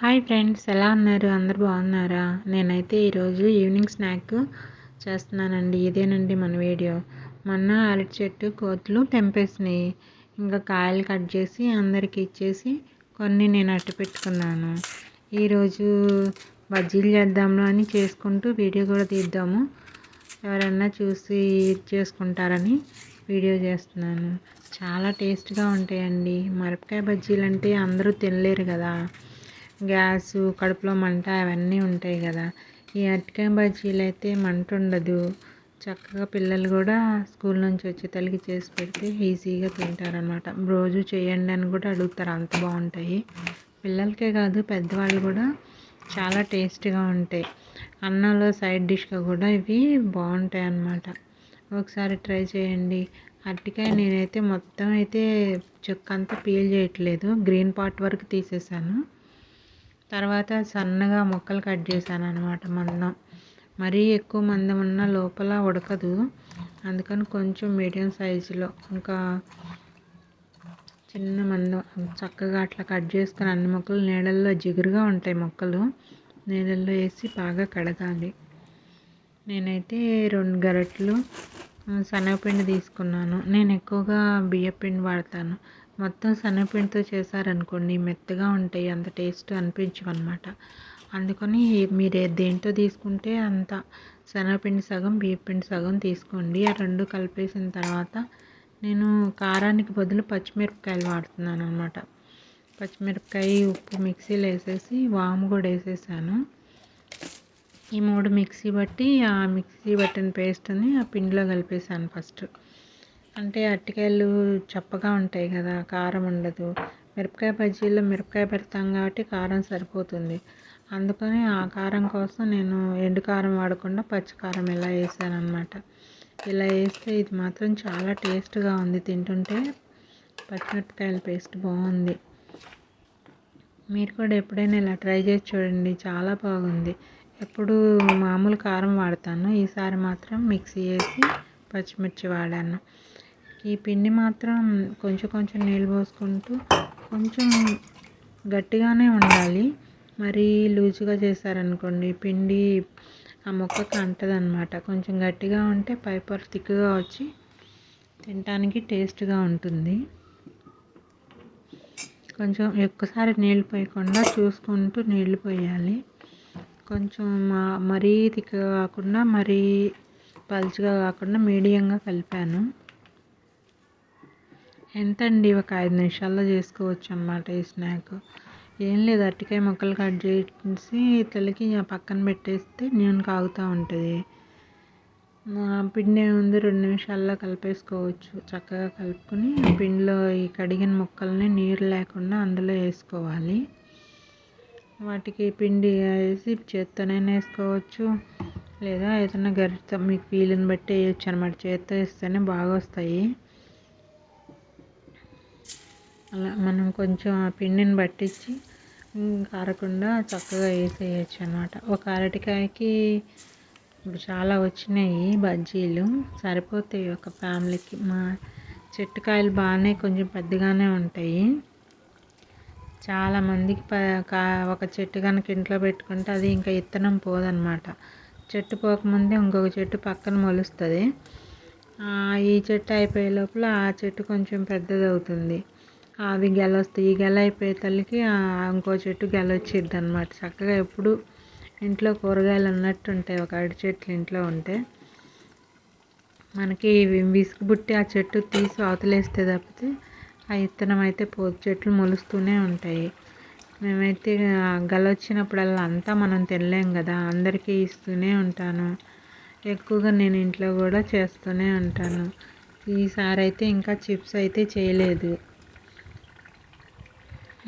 Hi friends ఎలా ఉన్నారు? అందరు బాగున్నారా? నేనైతే ఈరోజు ఈవినింగ్ స్నాక్ చేస్తున్నానండి. ఇదేనండి మన వీడియో మొన్న అరటి చెట్టు కోతులు తెంపేసినాయి. ఇంకా కాయలు కట్ చేసి అందరికి ఇచ్చేసి కొన్ని నేను అట్టు పెట్టుకున్నాను. ఈరోజు బజ్జీలు చేద్దాము అని చేసుకుంటూ వీడియో కూడా తీద్దాము. ఎవరన్నా చూసి చేసుకుంటారని వీడియో చేస్తున్నాను. చాలా టేస్ట్గా ఉంటాయండి. మిరపకాయ బజ్జీలు అంటే అందరూ తినలేరు కదా. గ్యాస్ కడుపులో మంట అవన్నీ ఉంటాయి కదా. ఈ అరటికాయ బజ్జీలు అయితే మంట ఉండదు. చక్కగా పిల్లలు కూడా స్కూల్ నుంచి వచ్చి తల్లికి చేసి పెడితే ఈజీగా తింటారనమాట రోజు చేయండి అని కూడా అడుగుతారు. అంత బాగుంటాయి. పిల్లలకే కాదు పెద్దవాళ్ళు కూడా చాలా టేస్ట్గా ఉంటాయి. అన్నంలో సైడ్ డిష్గా కూడా ఇవి బాగుంటాయి అన్నమాట. ఒకసారి ట్రై చేయండి. అరటికాయ నేనైతే మొత్తం అయితే చెక్క అంతా పీల్ చేయట్లేదు. గ్రీన్ పార్ట్ వరకు తీసేసాను. తర్వాత సన్నగా ముక్కలు కట్ చేశాను అనమాట మందం. మరీ ఎక్కువ మందం ఉన్న లోపల ఉడకదు. అందుకని కొంచెం మీడియం సైజులో ఇంకా చిన్న మందం చక్కగా అట్లా కట్ చేసుకుని అన్ని మొక్కలు నీళ్ళల్లో జిగురుగా ఉంటాయి మొక్కలు. నీళ్ళల్లో వేసి బాగా కడగాలి. నేనైతే రెండు గరెట్లు శనగపిండి తీసుకున్నాను. నేను ఎక్కువగా బియ్యపిండి వాడతాను. మొత్తం శనగపిండితో చేశారనుకోండి మెత్తగా ఉంటాయి అంత టేస్ట్ అనిపించవన్నమాట. అందుకని మీరు దేంతో తీసుకుంటే అంత శనగపిండి సగం బియ్యపిండి సగం తీసుకోండి. ఆ రెండు కలిపేసిన తర్వాత నేను కారానికి బదులు పచ్చిమిరపకాయలు వాడుతున్నాను అనమాట పచ్చిమిరపకాయ ఉప్పు మిక్సీలో వేసేసి వాము కూడా వేసేసాను. ఈ మూడు మిక్సీ బట్టి ఆ మిక్సీ పట్టిన పేస్ట్ని ఆ పిండిలో కలిపేసాను ఫస్ట్. అంటే అరటికాయలు చప్పగా ఉంటాయి కదా కారం ఉండదు. మిరపకాయ బజ్జీలో మిరపకాయ పెడతాం కాబట్టి కారం సరిపోతుంది. అందుకని ఆ కారం కోసం నేను ఎండు కారం వాడకుండా పచ్చి కారం ఇలా వేసాను అనమాట ఇలా వేస్తే ఇది మాత్రం చాలా టేస్ట్గా ఉంది. తింటుంటే పచ్చిమిరపకాయల పేస్ట్ బాగుంది. మీరు కూడా ఎప్పుడైనా ఇలా ట్రై చేసి చూడండి. చాలా బాగుంది. ఎప్పుడు మామూలు కారం వాడతాను. ఈసారి మాత్రం మిక్సీ వేసి పచ్చిమిర్చి వాడాను. ఈ పిండి మాత్రం కొంచెం కొంచెం నీళ్ళు పోసుకుంటూ కొంచెం గట్టిగానే ఉండాలి. మరీ లూజుగా చేశారనుకోండి పిండి ఆ ముక్కకు అంటది అనమాట కొంచెం గట్టిగా ఉంటే పైపర్ థిక్గా వచ్చి తినడానికి టేస్ట్గా ఉంటుంది. కొంచెం ఎక్కువసారి నీళ్ళు పోయకుండా చూసుకుంటూ నీళ్ళు పోయాలి. కొంచెం మరీ థిక్గా కాకుండా మరీ పలుచగా కాకుండా మీడియంగా కలిపాను. ఎంతండి ఒక ఐదు నిమిషాల్లో చేసుకోవచ్చు అనమాట ఈ స్నాక్ ఏం లేదు అరటికాయ ముక్కలు కట్ చేసి తలికి పక్కన పెట్టేస్తే నూనె కాగుతూ ఉంటుంది. పిండి ఉంది రెండు నిమిషాల్లో కలిపేసుకోవచ్చు. చక్కగా కలుపుకొని పిండిలో ఈ కడిగిన ముక్కల్ని నీరు లేకుండా అందులో వేసుకోవాలి. వాటికి పిండి వేసి చేత్తోనైనా వేసుకోవచ్చు. లేదా ఏదైనా గరిటతో మీకు వీలుని బట్టి వేయచ్చు అనమాట చేత్తో వేస్తేనే బాగా వస్తాయి అలా మనం కొంచెం ఆ పిండిని పట్టించి కారకుండా చక్కగా వేసేయచ్చు అనమాట ఒక అరటికాయకి ఇప్పుడు చాలా వచ్చినాయి బజ్జీలు. సరిపోతాయి ఒక ఫ్యామిలీకి. మా చెట్టుకాయలు బాగానే కొంచెం పెద్దగానే ఉంటాయి. చాలామందికి ఒక చెట్టు కనుక ఇంట్లో పెట్టుకుంటే అది ఇంకా ఇత్తనం పోదనమాట చెట్టు పోకముందే ఇంకొక చెట్టు పక్కన మొలుస్తుంది. ఈ చెట్టు అయిపోయే లోపల ఆ చెట్టు కొంచెం పెద్దది అవుతుంది అది గెలొస్తే ఈ గెల అయిపోయే తల్లికి ఇంకో చెట్టు గెల వచ్చిద్ది అనమాట చక్కగా ఎప్పుడు ఇంట్లో కూరగాయలు అన్నట్టు ఉంటాయి. ఒక అరటి చెట్లు ఇంట్లో ఉంటే. మనకి విసుగు బుట్టి ఆ చెట్టు తీసి అవతలేస్తే తప్పితే ఆ విత్తనం అయితే పో చెట్లు మొలుస్తూనే ఉంటాయి. మేమైతే గలొచ్చినప్పుడల్లా అంతా మనం తినలేం కదా. అందరికీ ఇస్తూనే ఉంటాను. ఎక్కువగా నేను ఇంట్లో కూడా చేస్తూనే ఉంటాను. ఈసారి అయితే ఇంకా చిప్స్ అయితే చేయలేదు.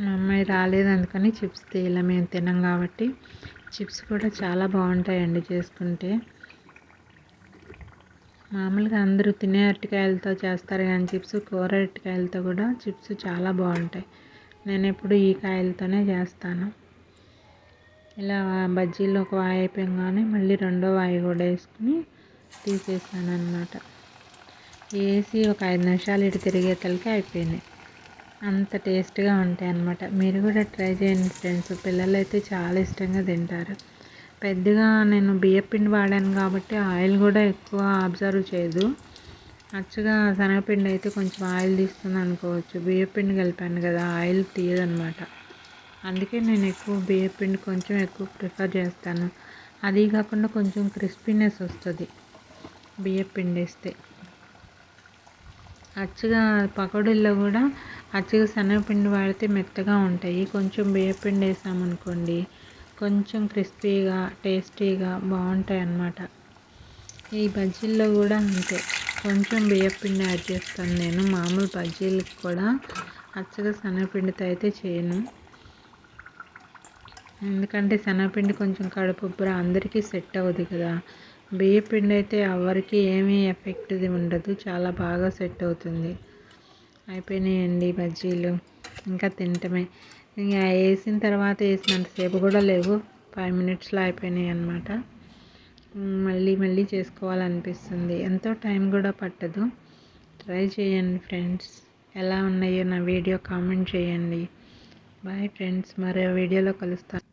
మా అమ్మాయి రాలేదు అందుకని చిప్స్ తీయలే మేము తినాం కాబట్టి. చిప్స్ కూడా చాలా బాగుంటాయండి చేసుకుంటే. మామూలుగా అందరూ తినే అరటికాయలతో చేస్తారు కానీ చిప్స్ కూర అరటికాయలతో కూడా చిప్స్ చాలా బాగుంటాయి. నేను ఎప్పుడు ఈ కాయలతోనే చేస్తాను. ఇలా బజ్జీలు ఒక వాయి అయిపోయాగానే మళ్ళీ రెండో వాయి కూడా వేసుకుని తీసేసాను అనమాట వేసి ఒక ఐదు నిమిషాలు ఇటు తిరిగేతలకి అయిపోయినాయి. అంత టేస్ట్గా ఉంటాయి అన్నమాట. మీరు కూడా ట్రై చేయండి ఫ్రెండ్స్. పిల్లలు అయితే చాలా ఇష్టంగా తింటారు. పెద్దగా నేను బియ్యపిండి వాడాను కాబట్టి ఆయిల్ కూడా ఎక్కువ అబ్జర్వ్ చేయదు. అచ్చగా శనగపిండి అయితే కొంచెం ఆయిల్ తీస్తుంది అనుకోవచ్చు. బియ్యపిండి కలిపాను కదా ఆయిల్ తీయదనమాట అందుకే నేను ఎక్కువ బియ్యపిండి కొంచెం ఎక్కువ ప్రిఫర్ చేస్తాను. అది కాకుండా కొంచెం క్రిస్పీనెస్ వస్తుంది. బియ్యపిండి వేస్తే. అచ్చగా పకోడీల్లో కూడా అచ్చగా శనగపిండి వాడితే మెత్తగా ఉంటాయి. కొంచెం బియ్యపిండి వేసామనుకోండి కొంచెం క్రిస్పీగా టేస్టీగా బాగుంటాయి అన్నమాట ఈ బజ్జీల్లో కూడా అంతే. కొంచెం బియ్యపిండి యాడ్ చేస్తాను నేను. మామూలు బజ్జీలకు కూడా అచ్చగా శనగపిండితో అయితే చేయను. ఎందుకంటే శనగపిండి కొంచెం కడుపుబ్బర అందరికీ సెట్ అవ్వదు కదా. బియ్యపిండి అయితే ఎవరికి ఏమీ ఎఫెక్ట్ ఉండదు. చాలా బాగా సెట్ అవుతుంది. అయిపోయినాయండి బజ్జీలు. ఇంకా తింటమే. ఇంకా వేసిన తర్వాత వేసినంతసేపు కూడా లేవు. ఫైవ్ మినిట్స్లో అయిపోయినాయి అనమాట మళ్ళీ మళ్ళీ చేసుకోవాలనిపిస్తుంది. ఎంతో టైం కూడా పట్టదు. ట్రై చేయండి ఫ్రెండ్స్. ఎలా ఉన్నాయో నా వీడియో కామెంట్ చేయండి. Bye friends. మరో వీడియోలో కలుస్తాను.